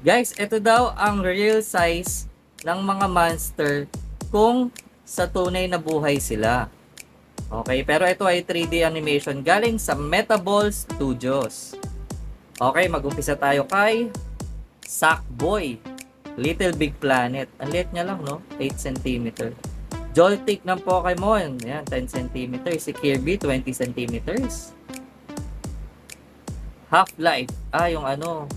Guys, ito daw ang real size ng mga monster kung sa tunay na buhay sila. Okay, pero ito ay 3D animation galing sa Metaball Studios. Okay, mag-umpisa tayo kay Sackboy. Little Big Planet. Ang liit niya lang, no? 8 cm. Joltik ng Pokemon. Yan, 10 cm. Si Kirby, 20 cm. Half-Life. Ah, yung ano,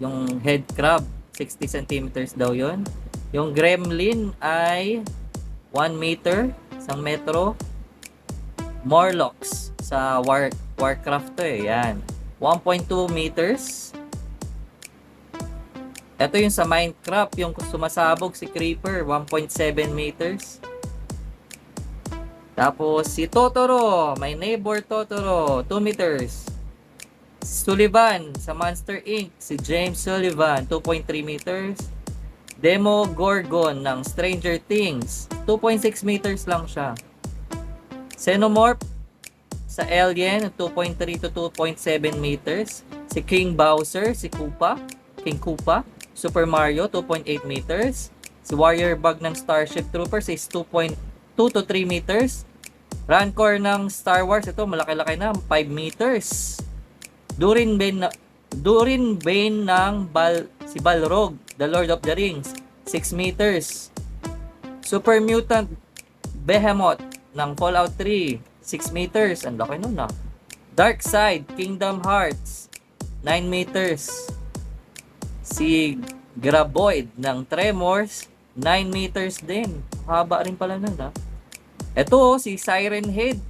yung head crab. 60 cm daw yon. Yung Gremlin ay 1 meter, isang metro. Morlocks sa War Warcraft to eh. Yan. 1.2 meters. Ito yung sa Minecraft, yung sumasabog si Creeper, 1.7 meters. Tapos si Totoro, my neighbor Totoro, 2 meters. Sullivan sa Monster Inc. Si James Sullivan, 2.3 meters. Demo Gorgon ng Stranger Things, 2.6 meters lang siya. Xenomorph sa Alien, 2.3 to 2.7 meters. Si King Bowser, si Koopa, King Koopa. Super Mario, 2.8 meters. Si Warrior Bug ng Starship Troopers is 2.2 to 3 meters. Rancor ng Star Wars, ito malaki-laki na, 5 meters. Durin Bane, na, Durin Bane ng Bal, si Balrog, The Lord of the Rings, 6 meters. Super Mutant Behemoth ng Fallout 3, 6 meters. Ang laki nun ah. Dark Side, Kingdom Hearts, 9 meters. Si Graboid ng Tremors, 9 meters din. Haba rin pala nun ah. Ito oh, si Siren Head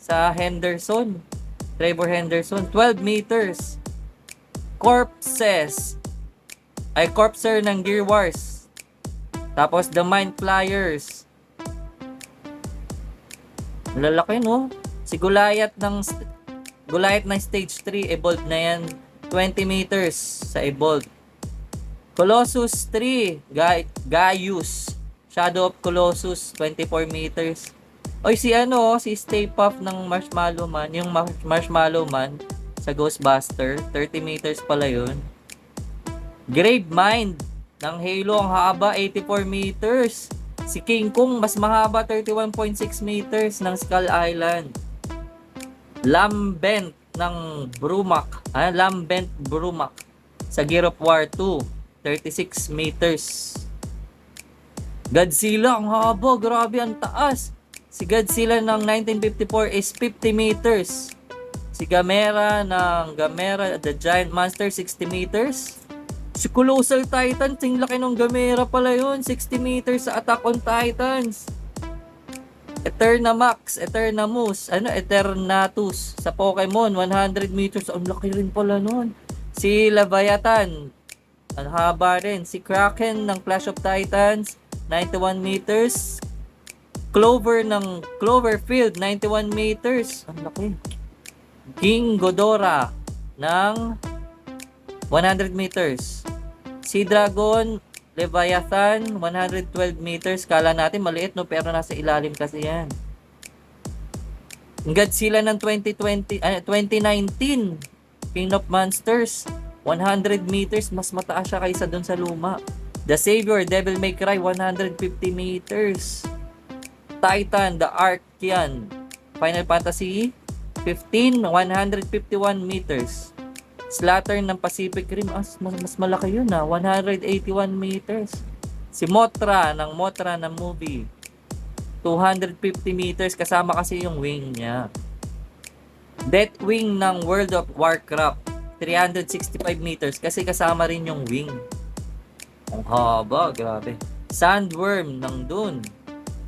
sa Henderson. Trevor Henderson, 12 meters. Corpses. Ay, Corpser ng Gear Wars. Tapos The Mind Flyers. Lalaki no? Si Goliath ng Goliath ng Stage 3, Evolved na yan. 20 meters sa Evolved. Colossus 3, Ga- Gaius. Shadow of Colossus, 24 meters. Oy, si ano, si Stay Puft ng Marshmallow Man, yung Mar- Marshmallow Man sa Ghostbuster, 30 meters pala yun. Grave Mind ng Halo, ang haba, 84 meters. Si King Kong, mas mahaba, 31.6 meters ng Skull Island. Lambent ng Brumac, ah, Lambent Brumac sa Gear of War 2, 36 meters. Godzilla, ang haba, grabe, ang taas. Si Godzilla ng 1954 is 50 meters. Si Gamera ng Gamera the Giant Monster 60 meters. Si Colossal Titan, ting laki ng Gamera pala yun. 60 meters sa Attack on Titans. Eternamax, Eternamus, ano, Eternatus sa Pokemon, 100 meters. Ang laki rin pala nun. Si Leviathan, ang haba rin. Si Kraken ng Clash of Titans, 91 meters. Clover ng Cloverfield, 91 meters. Ang laki. King Godora ng 100 meters. Si Dragon Leviathan, 112 meters. Kala natin maliit, no? Pero nasa ilalim kasi yan. Godzilla ng 2020, ah, 2019. King of Monsters, 100 meters. Mas mataas siya kaysa dun sa luma. The Savior, Devil May Cry, 150 meters. Titan, The Ark yan. Final Fantasy 15, 151 meters. Slatter ng Pacific Rim, as mas, malaki yun ah, 181 meters. Si Motra ng Motra na movie, 250 meters kasama kasi yung wing niya. Deathwing ng World of Warcraft, 365 meters kasi kasama rin yung wing. Ang haba, grabe. Sandworm ng Dune,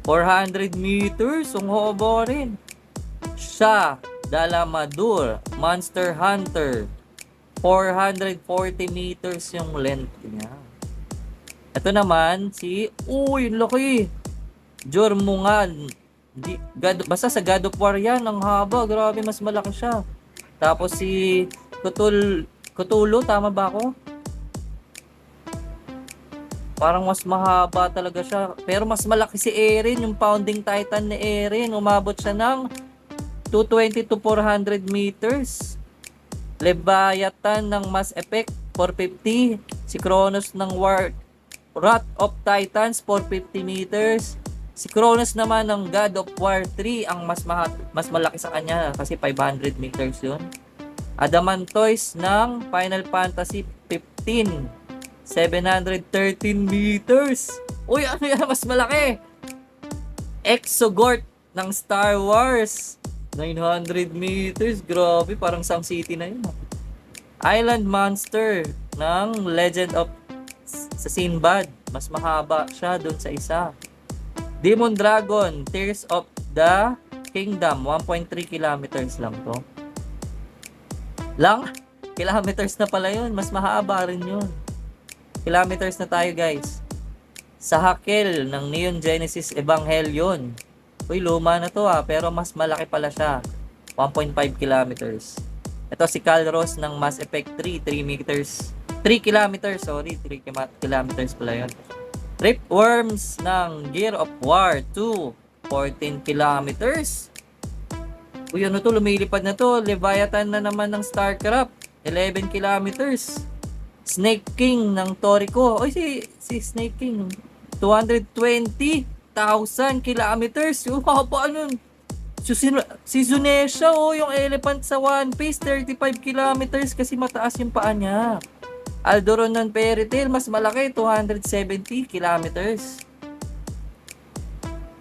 400 meters, ang haba rin. Siya, Dalamadur, Monster Hunter, 440 meters yung length niya. Ito naman, si, uy, laki. Jormungan. Di, God, basta sa God of War yan, ang haba, grabe, mas malaki siya. Tapos si Kutul, Kutulo, tama ba ako? Parang mas mahaba talaga siya. Pero mas malaki si Erin, yung founding titan ni Erin. Umabot siya ng 220 to 400 meters. Leviathan ng Mass Effect 450 Si Kronos ng War Wrath of Titans 450 meters. Si Kronos naman ng God of War 3 ang mas maha- mas malaki sa kanya kasi 500 meters 'yun. Adamantois ng Final Fantasy 15 713 meters. Uy, ano yan? Mas malaki. Exogort ng Star Wars 900 meters. Grabe, parang Sam City na yun. ah. Island Monster ng Legend of sa Sinbad. Mas mahaba siya doon sa isa. Demon Dragon, Tears of the Kingdom. 1.3 kilometers lang to. Lang? Kilometers na pala yun. Mas mahaba rin yun. Kilometers na tayo guys. Sa Hakel ng Neon Genesis Evangelion. Uy, luma na to ah. Pero mas malaki pala siya. 1.5 kilometers. Ito si Calros ng Mass Effect 3, 3 meters. 3 kilometers, sorry, 3 kima- kilometers pala yun. Ripworms ng Gear of War 2, 14 kilometers. Uy, ano to, lumilipad na to. Leviathan na naman ng StarCraft, 11 kilometers. Snake King ng Toriko. Uy, si, si Snake King, 220,000 kilometers. Yung haba nun. So, si, si Zunesha, oh, yung elephant sa One Piece, 35 kilometers kasi mataas yung paa niya. Aldoron ng Fairy Tail, mas malaki, 270 kilometers.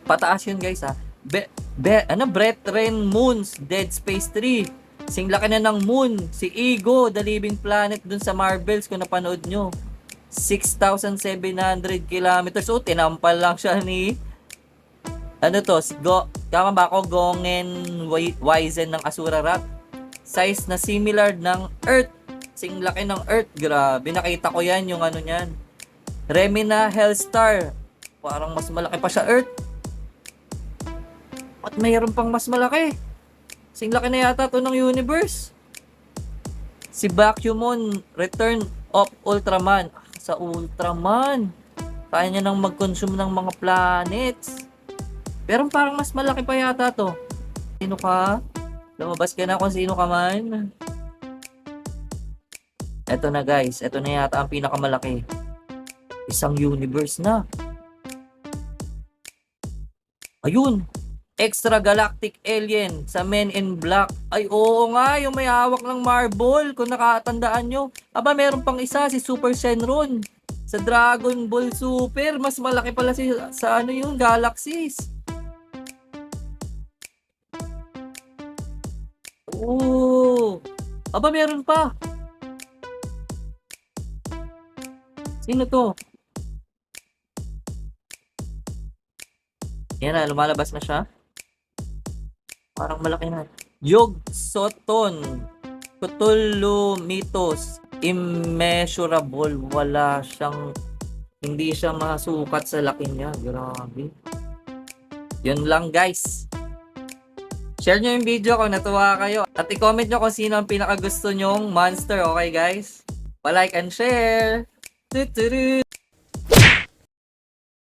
Pataas yun guys ha. Be, be, ano, Brethren Moons, Dead Space 3. Sing laki na ng moon, si Ego, The Living Planet dun sa Marvels kung napanood nyo. 6,700 kilometers. Oh, tinampal lang siya ni ano to, si Go, tama ba ako? Gongen Wizen ng Asura Rat. Size na similar ng Earth. Sing laki ng Earth. Grabe, nakita ko yan, yung ano niyan. Remina Hellstar. Parang mas malaki pa siya Earth. At mayroon pang mas malaki. Sing laki na yata to ng universe. Si Bakumon, Return of Ultraman. Ah, Sa Ultraman. Kaya niya nang mag-consume ng mga planets. Pero parang mas malaki pa yata to. Sino ka? Lumabas ka na kung sino ka man. Eto na guys, eto na yata ang pinakamalaki. Isang universe na. Ayun! Extra Galactic Alien sa Men in Black. Ay oo nga, yung may hawak ng marble. Kung nakatandaan nyo. Aba, meron pang isa, si Super Shenron. Sa Dragon Ball Super. Mas malaki pala si, sa ano yung galaxies. Oo. Aba, meron pa. Sino to? Yan na, lumalabas na siya. Parang malaki na. Yog Soton. Cthulhu Mythos. Immeasurable. Wala siyang... Hindi siya masukat sa laki niya. Grabe. Yun lang guys. Share nyo yung video kung natuwa kayo. At i-comment nyo kung sino ang pinakagusto nyong monster. Okay guys? Pa-like and share. Tuturu.